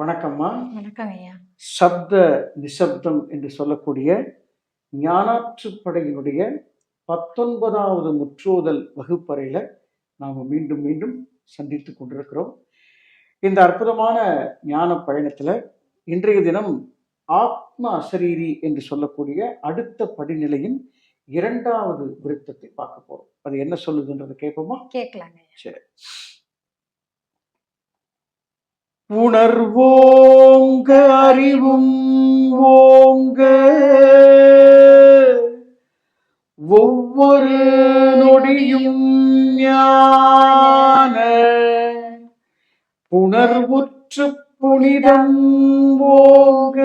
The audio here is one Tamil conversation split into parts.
வணக்கம்மா. வணக்கம் ஐயா. சப்த நிசப்தம் என்று சொல்லக்கூடிய ஞானாற்றுப்படையினுடைய பத்தொன்பதாவது முற்றோதல் வகுப்பறையில் நாம் மீண்டும் மீண்டும் சந்தித்து கொண்டிருக்கிறோம். இந்த அற்புதமான ஞான பயணத்தில் இன்றைய தினம் ஆத்ம அசரீரி என்று சொல்லக்கூடிய அடுத்த படிநிலையின் இரண்டாவது விருத்தத்தை பார்க்க போறோம். அது என்ன சொல்லுதுன்றதை கேட்போமா? கேட்கலாங்க சரி. உணர்வோங்க அறிவும் ஓங்க. ஒவ்வொரு நொடியும் ஞான. புணர்வுற்று புனிதம் ஓங்க.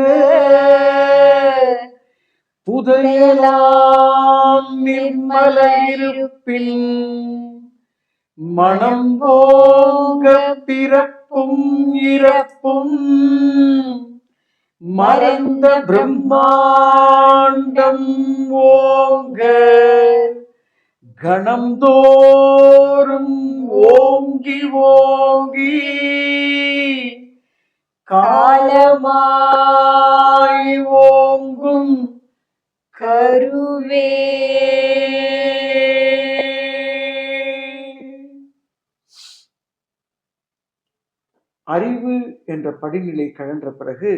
புதையலாம் நிர்மல இருப்பில் மனம் போங்க பிறப்பு பிறப்பும் இறப்பும். மறந்த பிரம்மாண்டம் ஓங்க கணம்தோறும் ஓங்கி ஓங்கி. காய அறிவு என்ற படிநிலை கழன்ற பிறகு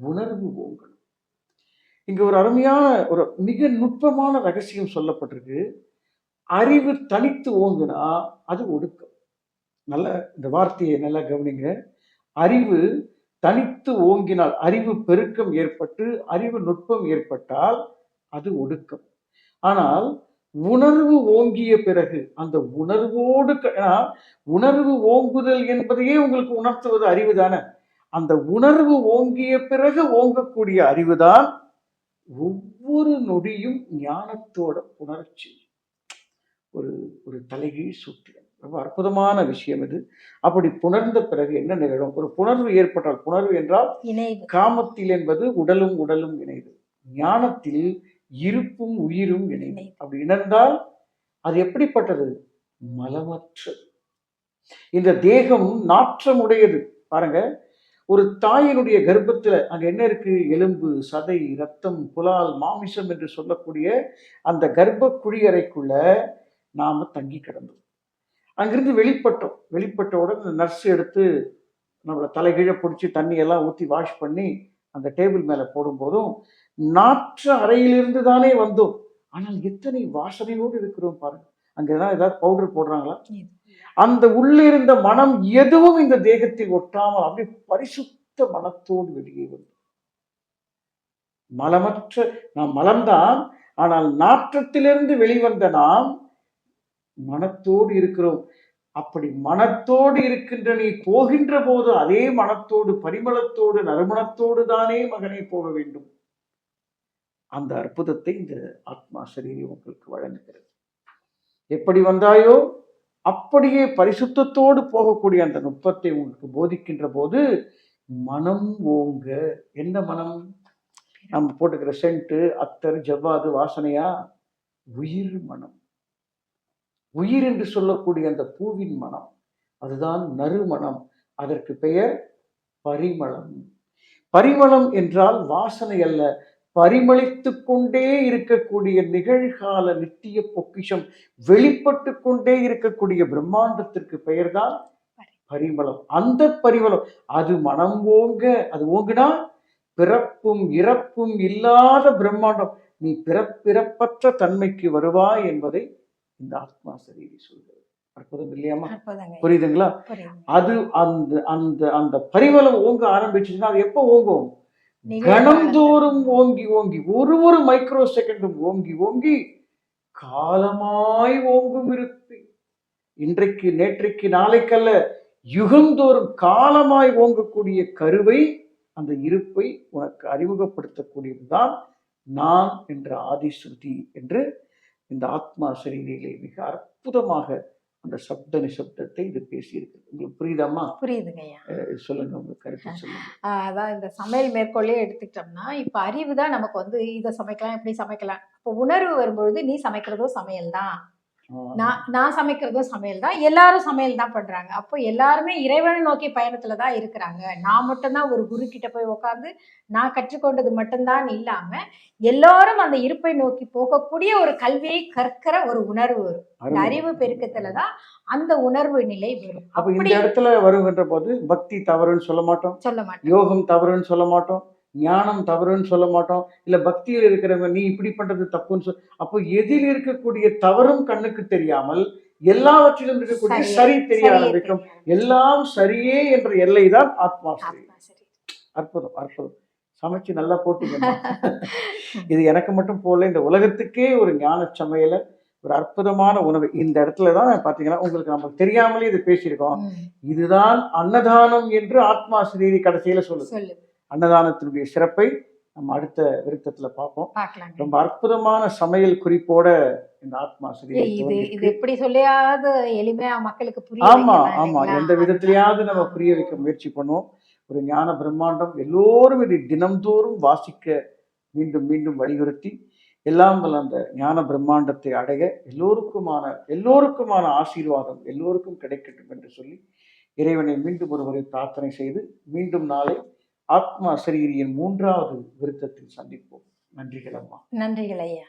உணர்வு ஓங்கணும். இங்க ஒரு அருமையான ஒரு மிக நுட்பமான ரகசியம் சொல்லப்பட்டிருக்கு. அறிவு தனித்து ஓங்குனா அது ஒடுக்கம். நல்ல இந்த வார்த்தையை நல்லா கவனிங்க. அறிவு தனித்து ஓங்கினால் அறிவு பெருக்கம் ஏற்பட்டு அறிவு நுட்பம் ஏற்பட்டால் அது ஒடுக்கம். ஆனால் உணர்வு ஓங்கிய பிறகு அந்த உணர்வோடு உணர்வு ஓங்குதல் என்பதையே உங்களுக்கு உணர்த்துவது அறிவு தானே. அந்த உணர்வு ஓங்கிய பிறகு ஓங்கக்கூடிய அறிவுதான் ஒவ்வொரு நொடியும் ஞானத்தோட புணர்ச்சி. ஒரு ஒரு தலைகீழ் சூத்திரம். ரொம்ப அற்புதமான விஷயம் இது. அப்படி புணர்ந்த பிறகு என்ன நிகழும்? ஒரு புணர்வு ஏற்பட்டால் புணர்வு என்றால் காமத்தில் என்பது உடலும் உடலும் இணைவு. ஞானத்தில் இருப்பும் உயிரும் இணைவு அப்படி இணைந்தால் அது எப்படிப்பட்டது? மலமற்றது இந்த தேகம் நாற்றமுடையது. பாருங்க ஒரு தாயினுடைய கர்ப்பத்துல அங்க என்ன இருக்கு? எலும்பு சதை ரத்தம் புலால் மாமிசம் என்று சொல்லக்கூடிய அந்த கர்ப்ப குழியறைக்குள்ள நாம தங்கி கிடந்தோம். அங்கிருந்து வெளிப்பட்டோம். வெளிப்பட்ட உடனே நர்ஸ் எடுத்து நம்மளை தலைகீழ பிடிச்சி தண்ணி எல்லாம் ஊற்றி வாஷ் பண்ணி அந்த டேபிள் மேலே போடும்போதும் நாற்று அறையிலிருந்து தானே வந்தோம். ஆனால் எத்தனை வாசனையோடு இருக்கிறோம் பாருங்க. அங்கதான் ஏதாவது பவுடர் போடுறாங்களா? அந்த உள்ளே இருந்த மனம் எதுவும் இந்த தேகத்தில் ஒட்டாமல் அப்படி பரிசுத்த மனத்தோடு வெளியே வந்தோம் மலமற்ற நாம் மலம்தான் ஆனால் நாற்றத்திலிருந்து வெளிவந்த நாம் மனத்தோடு இருக்கிறோம். அப்படி மனத்தோடு இருக்கின்ற நீ போகின்ற போது அதே மனத்தோடு பரிமளத்தோடு நறுமணத்தோடு தானே மகனை போக வேண்டும். அந்த அற்புதத்தை இந்த ஆத்மா சரீரம் உங்களுக்கு வழங்குகிறது. எப்படி வந்தாயோ அப்படியே பரிசுத்தத்தோடு போகக்கூடிய அந்த நுட்பத்தை உங்களுக்கு போதிக்கின்ற போது மனம் ஓங்க. எந்த மனம்? நம்ம போட்டுக்கிற சென்ட்டு அத்தர் ஜவ்வாது வாசனையா? உயிர் மனம். உயிர் என்று சொல்லக்கூடிய அந்த பூவின் மனம். அதுதான் நறுமணம் அதற்கு பெயர் பரிமளம். பரிமளம் என்றால் வாசனை அல்ல. பரிமளித்துக் கொண்டே இருக்கக்கூடிய நிகழ்கால நித்திய பொக்கிஷம் வெளிப்பட்டு கொண்டே இருக்கக்கூடிய பிரம்மாண்டத்திற்கு பெயர்தான் பரிமளம். அந்த பரிமளம் அது மனம் ஓங்க அது ஓங்குனா பிறப்பும் இறப்பும் இல்லாத பிரம்மாண்டம். நீ பிறப்பிறப்பற்ற தன்மைக்கு வருவாய் என்பதை இந்த ஆத்மா சரீரி சொல்கிறது. அற்புதம் இல்லையாமா. புரியுதுங்களா? புரியுது அது அந்த அந்த அந்த பரிமளம் ஓங்க ஆரம்பிச்சுச்சுன்னா அது எப்போ ஓங்கும்? கணந்தோறும் ஓங்கி ஓங்கி ஒரு ஒரு மைக்ரோ செகண்டும் ஓங்கி ஓங்கி காலமாய் ஓங்கும் இருப்பி. இன்றைக்கு நேற்றைக்கு நாளைக்கல்ல யுகந்தோறும் காலமாய் ஓங்கக்கூடிய கருவை அந்த இருப்பை உனக்கு அறிமுகப்படுத்தக்கூடியதுதான் நான் என்ற ஆதிஸ்ருதி என்று இந்த ஆத்மா சரீரிலே மிக அற்புதமாக அந்த சப்த நிசப்தத்தை இது பேசியிருக்கு. உங்களுக்கு புரியுதாம்மா? புரியுதுங்க ஐயா அஹ் சொல்லுங்க உங்க கருத்து சொல்லுங்க. அதான் இந்த சமையல் மேற்கொள்ளே எடுத்துக்கிட்டோம்னா இப்ப அறிவு தான் நமக்கு வந்து இதை சமைக்கலாம் இப்படி சமைக்கலாம். இப்போ உணர்வு வரும்பொழுது நீ சமைக்கிறதோ சமையல் தான் நான் நான் சமைக்கிறதும் சமையல் தான் எல்லாரும் சமையல் தான் பண்றாங்க. அப்போ எல்லாருமே இறைவனை நோக்கி பயணத்துல தான் இருக்கிறாங்க. நான் மட்டும்தான் ஒரு குரு கிட்ட போய் உட்காந்து நான் கற்றுக்கொண்டது மட்டும்தான் இல்லாம எல்லாரும் அந்த இருப்பை நோக்கி போகக்கூடிய ஒரு கல்வியை கற்கிற ஒரு உணர்வு வரும். அறிவு பெருக்கத்துல தான் அந்த உணர்வு நிலை வரும். அப்ப இந்த அப்படி இடத்துல வருகின்ற போது பக்தி தவறுன்னு சொல்ல மாட்டோம்? சொல்ல மாட்டேன் யோகம் தவறுன்னு சொல்ல மாட்டோம்? ஞானம் தவறுன்னு சொல்ல மாட்டோம். இல்ல பக்தியில் இருக்கிறவங்க நீ இப்படி பண்றது தப்புன்னு சொல் அப்போ எதில் இருக்கக்கூடிய தவறும் கண்ணுக்கு தெரியாமல் எல்லாவற்றிலும் இருக்கக்கூடிய சரி தெரிய ஆரம்பிக்கும். எல்லாம் சரியே என்ற எல்லைதான் ஆத்மா சரி. ஆத்மா சரி. அற்புதம் அற்புதம். சமைச்சு நல்லா போட்டீங்க இது எனக்கு மட்டும் போல இந்த உலகத்துக்கே ஒரு ஞான சமையல ஒரு அற்புதமான உணவு. இந்த இடத்துல தான் பாத்தீங்கன்னா உங்களுக்கு நமக்கு தெரியாமலே இது பேசியிருக்கோம். இதுதான் அன்னதானம் என்று ஆத்மா சிறீரி கடைசியில சொல்லுது. சொல்லு அன்னதானத்தினுடைய சிறப்பை நம்ம அடுத்த விருத்தத்துல பார்ப்போம். ரொம்ப அற்புதமான சமையல் குறிப்போட இந்த ஆத்மா இது இது எப்படி சொல்லியாவது எளிமையா மக்களுக்கு புரிய ஆமா ஆமா? எந்த விதத்திலேயாவது நம்ம புரிய வைக்க முயற்சி பண்ணுவோம். ஒரு ஞான பிரம்மாண்டம் எல்லோரும் இதை தினம்தோறும் வாசிக்க மீண்டும் மீண்டும் வலியுறுத்தி எல்லாம் அந்த ஞான பிரம்மாண்டத்தை அடைய எல்லோருக்குமான எல்லோருக்குமான ஆசீர்வாதம் எல்லோருக்கும் கிடைக்கட்டும் என்று சொல்லி இறைவனை மீண்டும் ஒருவரை பிரார்த்தனை செய்து மீண்டும் நாளை ஆத்மா சரீரியின் மூன்றாவது விருத்தத்தில் சந்திப்போம். நன்றிகள் அம்மா. நன்றிகள் ஐயா.